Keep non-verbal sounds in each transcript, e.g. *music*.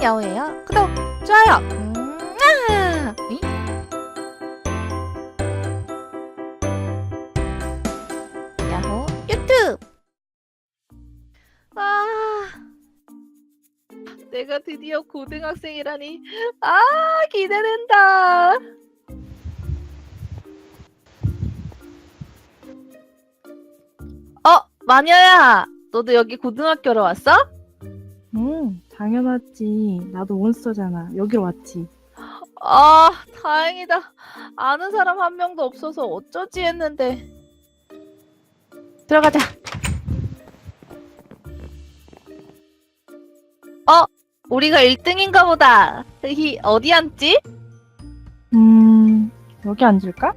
야호예요. 구독, 좋아요. 음, 아! 이? 야호 유튜브. 아, 내가 드디어 고등학생이라니. 아, 기대된다. 어, 마녀야. 너도 여기 고등학교로 왔어? 응, 당연하지. 나도 몬스터잖아. 여기로 왔지. 아, 다행이다. 아는 사람 한 명도 없어서 어쩌지 했는데. 들어가자. 어, 우리가 1등인가 보다. 히, 어디 앉지? 음, 여기 앉을까?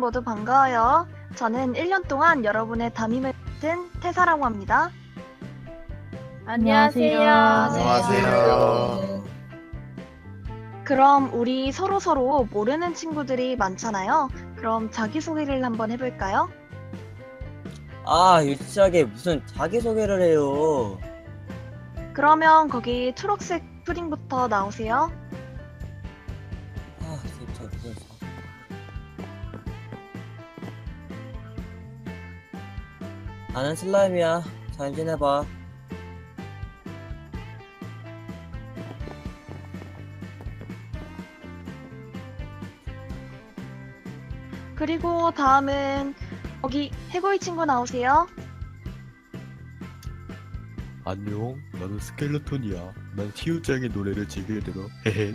여러분 모두 반가워요. 저는 1년 동안 여러분의 담임을 맡은 태사라고 합니다. 안녕하세요. 안녕하세요. 그럼 우리 서로 서로 모르는 친구들이 많잖아요. 그럼 자기소개를 한번 해볼까요? 아, 유치하게 무슨 자기소개를 해요. 그러면 거기 초록색 푸딩부터 나오세요. 아, 진짜 무슨 나는 슬라임이야. 잘 지내봐. 그리고 다음은 거기 해골 친구 나오세요. 안녕, 나는 스켈레톤이야. 난 티우짱의 노래를 즐겨 들어. 헤헤.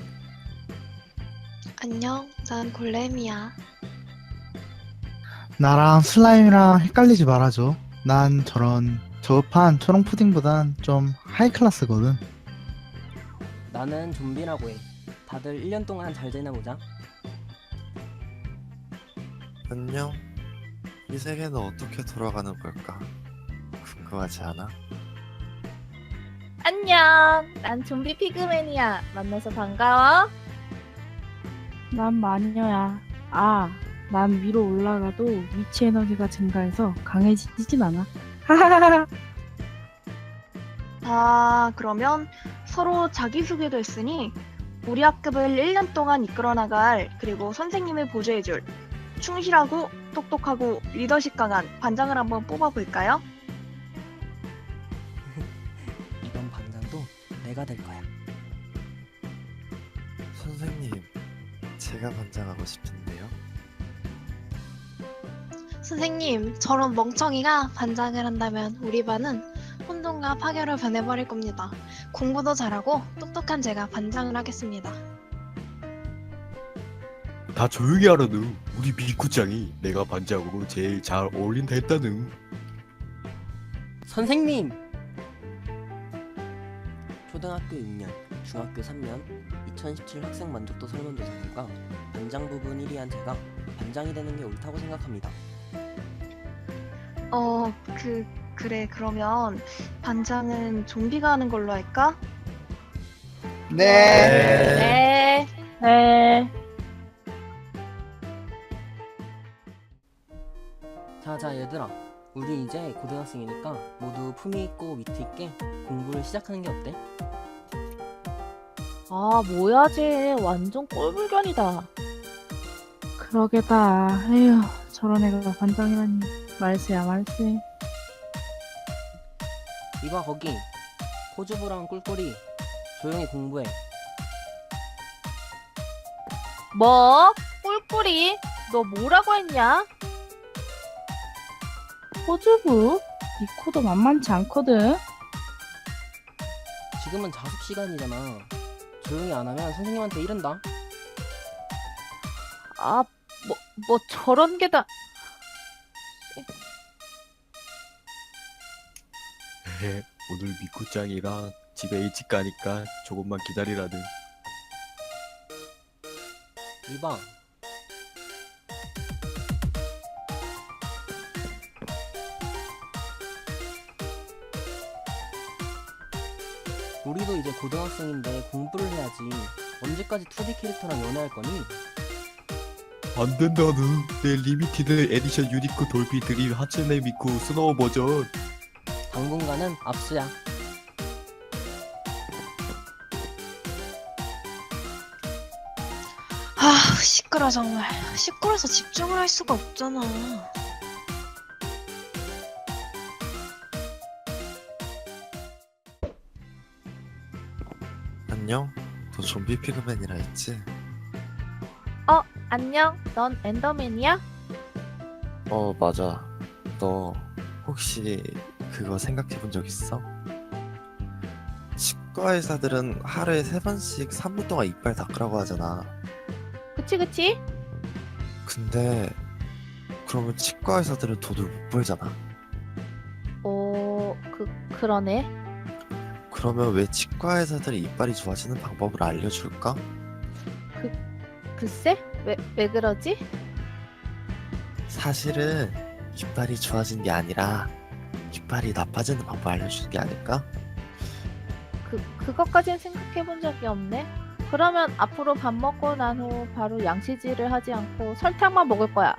안녕, 난 골렘이야. 나랑 슬라임이랑 헷갈리지 말아줘. 난 저런 저급한 초롱 푸딩보단 좀 하이 클래스거든. 나는 좀비라고 해. 다들 1년 동안 잘 지내보자. 안녕. 이 세계는 어떻게 돌아가는 걸까? 궁금하지 않아? 안녕. 난 좀비 피그맨이야. 만나서 반가워. 난 마녀야. 아, 난 위로 올라가도 위치 에너지가 증가해서 강해지진 않아. 하하하하. *laughs* 자, 그러면 서로 자기소개도 했으니 우리 학급을 1년 동안 이끌어 나갈 그리고 선생님을 보조해 줄 충실하고 똑똑하고 리더십 강한 반장을 한번 뽑아 볼까요? *laughs* 이번 반장도 내가 될 거야. 선생님, 제가 반장하고 싶은데요. 선생님, 저런 멍청이가 반장을 한다면 우리 반은 혼돈과 파괴로 변해버릴 겁니다. 공부도 잘하고 똑똑한 제가 반장을 하겠습니다. 다 조용히 하라누. 우리 미쿠짱이 내가 반장으로 제일 잘 어울린다 했다누. 선생님! 초등학교 6년, 중학교 3년, 2017 학생 만족도 설문조사 결과 반장 부분 1위한 제가 반장이 되는 게 옳다고 생각합니다. 어, 그, 그래, 그러면 반장은 좀비가 하는 걸로 할까? 네. 네. 자, 자, 얘들아. 우리 이제 고등학생이니까 모두 품위 있고 위트 있게 공부를 시작하는 게 어때? 아, 뭐야, 쟤. 완전 꼴불견이다. 그러게다. 에휴, 저런 애가 반장이라니. 말세야, 말세. 이봐, 거기. 코주부랑 꿀꿀이. 조용히 공부해. 뭐? 꿀꿀이? 너 뭐라고 했냐? 호주부? 니 코도 만만치 않거든. 지금은 자습 시간이잖아. 조용히 안 하면 선생님한테 이른다. 아, 뭐, 뭐 저런 게 다. 헤헤, 오늘 미쿠짱이랑 집에 일찍 가니까 조금만 기다리라는. 이봐. 우리도 이제 고등학생인데 공부를 해야지. 언제까지 2D 캐릭터랑 연애할 거니? 안 된다는 내 리미티드 에디션 유니크 돌비 드림 하츠네 미쿠 스노우 버전. 당분간은 압수야. 아, 시끄러 정말. 시끄러서 집중을 할 수가 없잖아. 안녕? 너 좀비 피그맨이라 했지? 어, 안녕. 넌 엔더맨이야? 어 맞아 너 혹시 그거 생각해 본 적 있어? 치과 의사들은 하루에 세 번씩 3분 동안 이빨 닦으라고 하잖아 그치, 그치? 근데 그러면 치과 의사들은 돈을 못 벌잖아 어, 그, 그러네. 그러면 왜 치과 의사들이 이빨이 좋아지는 방법을 알려줄까? 글쎄? 왜, 왜 그러지? 사실은 이빨이 좋아진 게 아니라 이빨이 나빠지는 방법 알려주는 게 아닐까? 그, 그것까진 생각해 본 적이 없네. 그러면 앞으로 밥 먹고 난 후 바로 양치질을 하지 않고 설탕만 먹을 거야.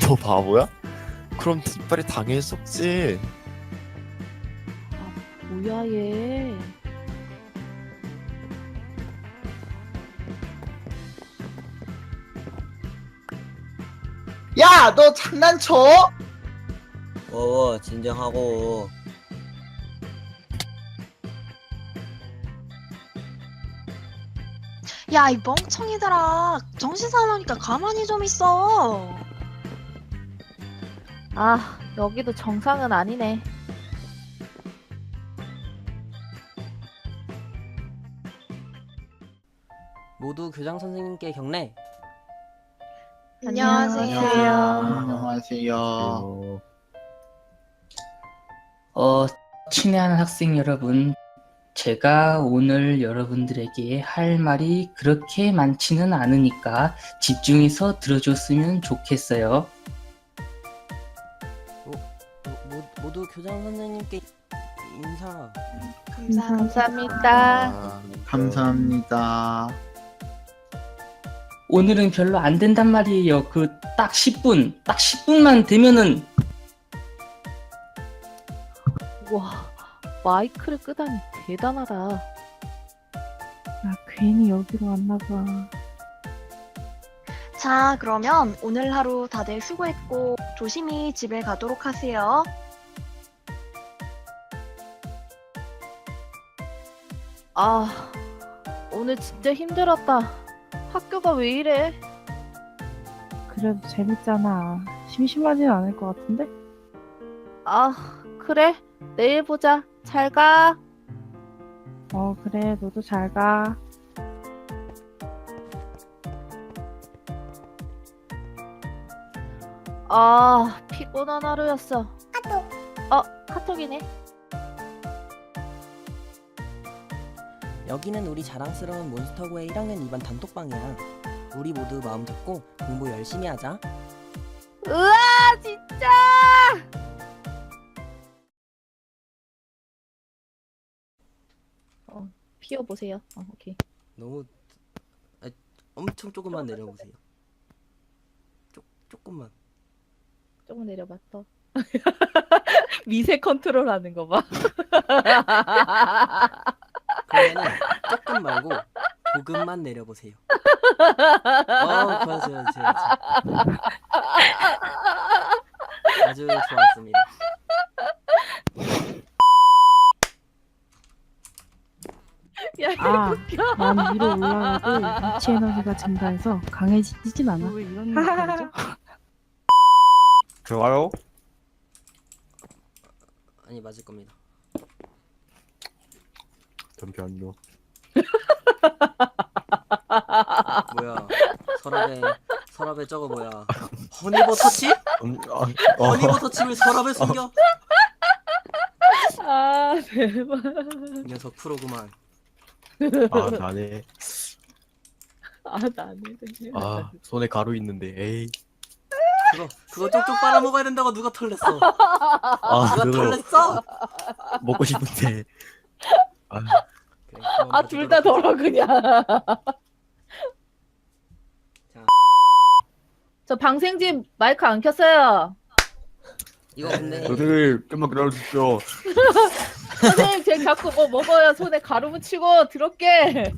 너 바보야? 그럼 이빨이 당연히 썩지 뭐야, 얘. 야, 너 장난쳐? 어, 진정하고. 야, 이 멍청이들아. 정신 사나우니까 가만히 좀 있어. 아, 여기도 정상은 아니네. 모두 교장 선생님께 경례. 안녕하세요. 안녕하세요. 어, 어, 친애하는 학생 여러분, 제가 오늘 여러분들에게 할 말이 그렇게 많지는 않으니까 집중해서 들어줬으면 좋겠어요. 모, 모, 모두 교장 선생님께 인사. 감사합니다. 감사합니다. 아, 감사합니다. 오늘은 별로 안 된단 말이에요. 그 딱 10분, 딱 10분만 되면은 와, 마이크를 끄다니 대단하다. 나 괜히 여기로 왔나 봐. 자, 그러면 오늘 하루 다들 수고했고 조심히 집에 가도록 하세요. 아, 오늘 진짜 힘들었다. 학교가 왜 이래? 그래도 재밌잖아. 심심하진 않을 것 같은데? 아, 그래. 내일 보자. 잘 가. 어, 그래. 너도 잘 가. 아, 피곤한 하루였어. 카톡. 어, 카톡이네. 여기는 우리 자랑스러운 몬스터고의 1학년 2반 단톡방이야. 우리 모두 마음 잡고 공부 열심히 하자. 으아, 진짜! 피워 보세요. 어, 오케이. 너무 아, 엄청 조금만 내려보세요. 조, 조금만. 조금 내려봐, 또. *laughs* 미세 컨트롤 하는 거 봐. 그러면은 조금 말고 조금만 내려보세요. 어, 그렇죠, 그렇죠. 아주 좋았습니다. 야, 아, 웃겨. 난 위로 올라가도 이치 에너지가 증가해서 강해지진 않아. 왜 이런 *laughs* 하죠? 좋아요. 아니 맞을 겁니다. 잠시만요. *laughs* 뭐야 서랍에 서랍에 저거 뭐야 허니버 터치? 음, 아, 어. 허니버 터치를 서랍에 숨겨? 아 대박. 이 녀석 프로구만 아 *laughs* 나네 아 나는 아 손에 가루 있는데 에이 그거 그거 쪽쪽 빨아먹어야 된다고 누가 털렸어 아 누가 그거 털렸어? 먹고 싶은데 아 아 둘 다 더러 그냥. 자. 저 방생집 마이크 안 켰어요. 이거 근데 선생님 좀만 기다려주십시오 선생님 쟤 자꾸 뭐 먹어요 손에 가루 묻히고 들었게.